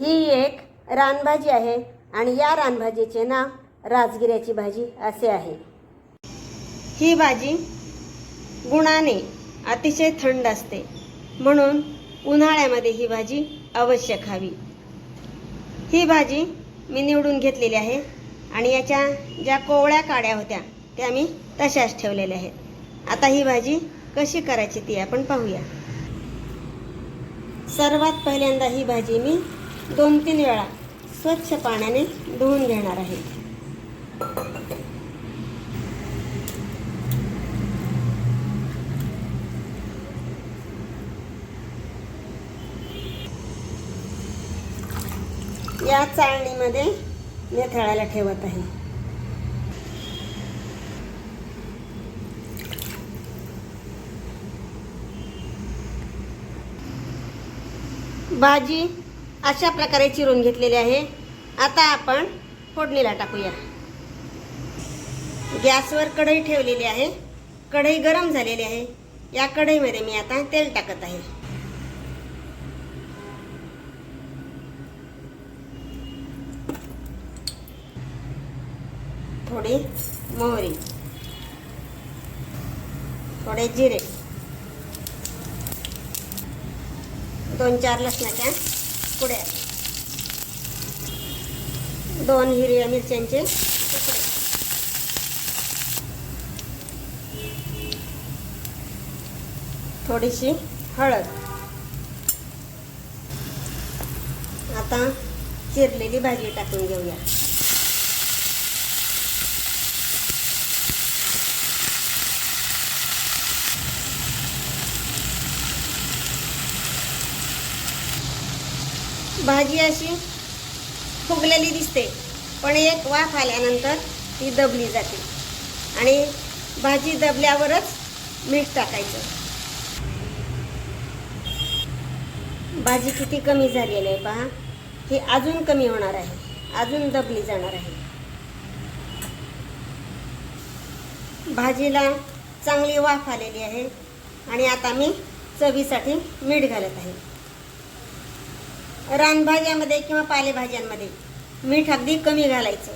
ही एक रानभाजी आहे आणि या रानभाजीचे नाव राजगिऱ्याची भाजी असे आहे. ही भाजी गुणाने अतिशय थंड असते. म्हणून उन्हाळ्यामध्ये ही भाजी अवश्य खावी. ही भाजी मी निवडून घेतलेली आहे आणि याच्या ज्या कोवळ्या काड्या होत्या त्या मी तशाच ठेवलेल्या आहेत. आता ही भाजी कशी करायची ती आपण पाहूया. सर्वात पहिल्यांदा ही भाजी मी दोन तीन वेळा स्वच्छ पाण्याने धुवून घेणार आहे. या चाळणीमध्ये नेथळायला ठेवत आहे. भाजी अशा प्रकारे चिरून घेतलेले आहे. आता आपण फोडणीला टाकूया. गॅसवर कढई ठेवलेली आहे. कढई गरम झालेली आहे. या कढईमध्ये मी आता तेल टाकत आहे. थोडी मोहरी. थोडे जिरे. दोन चार लसणाच्या तुकड्या दोन हिरव्या मिरच्यांचे तुकडे. थोडीशी हळद. आता चिरलेली भाजी टाकून घेऊया. भाजी अशी फुगलेली दिसते पण एक वाफ आल्यानंतर ती दबली जाते आणि भाजी दबल्यावरच मीठ टाकायचं. भाजी किती कमी झालेली आहे पहा. ही अजून कमी होणार आहे. अजून दबली जाणार आहे. भाजीला चांगली वाफ आलेली आहे आणि आता मी चवीसाठी मीठ घालत आहे. रानभाज्यामध्ये किंवा पालेभाज्यांमध्ये मीठ अगदी कमी घालायचं.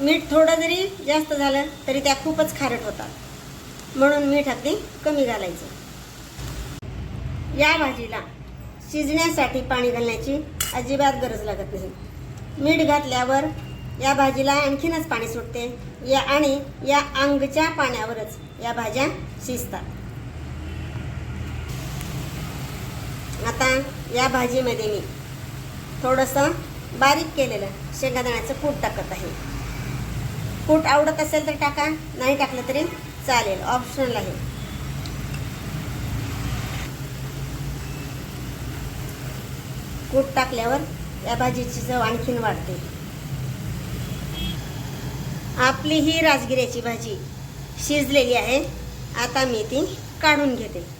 मीठ थोडं जरी जास्त झालं तरी त्या खूपच खारट होतात. म्हणून मीठ अगदी कमी घालायचं. या भाजीला शिजण्यासाठी पाणी घालण्याची अजिबात गरज लागत नाही. मीठ घातल्यावर या भाजीला आणखीनच पाणी सुटते. या आणि या अंगच्या पाण्यावरच या भाज्या शिजतात. आता या भाजीमध्ये मी थोडंसं बारीक केलेलं शेंगादाण्याचं कूट टाकत आहे. कूट आवडत असेल तर टाका नाही टाकलं तरी चालेल ऑप्शनल आहे. कूट टाकल्यावर या भाजीची चव आणखीन वाढते. आपली ही राजगिऱ्याची भाजी शिजलेली आहे. आता मी ती काढून घेते.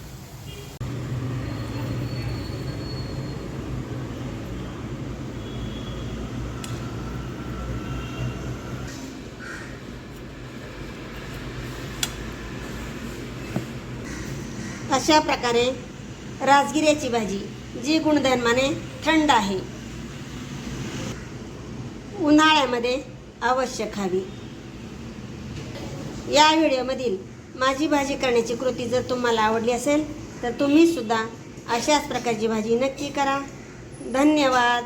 अशा प्रकारे राजगिऱ्याची भाजी जी गुणधर्माने थंड आहे. उन्हाळ्यामध्ये अवश्य खावी. या व्हिडिओमधील माझी भाजी करण्याची कृती जर तुम्हाला आवडली असेल तर तुम्हीसुद्धा अशाच प्रकारची भाजी नक्की करा. धन्यवाद.